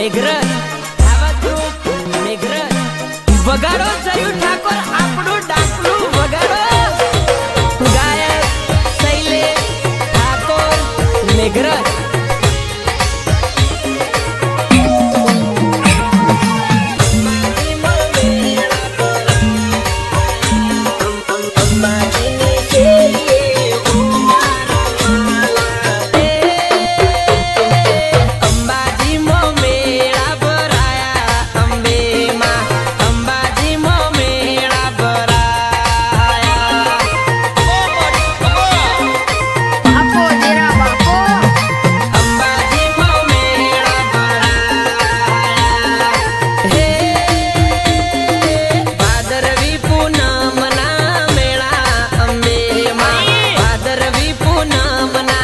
मेघराज हवा ग्रुप मेघराज बगरोदचा युव ठाकुर आपडो डाकू वगरो गायले सैले ठाकुर मेघराज but not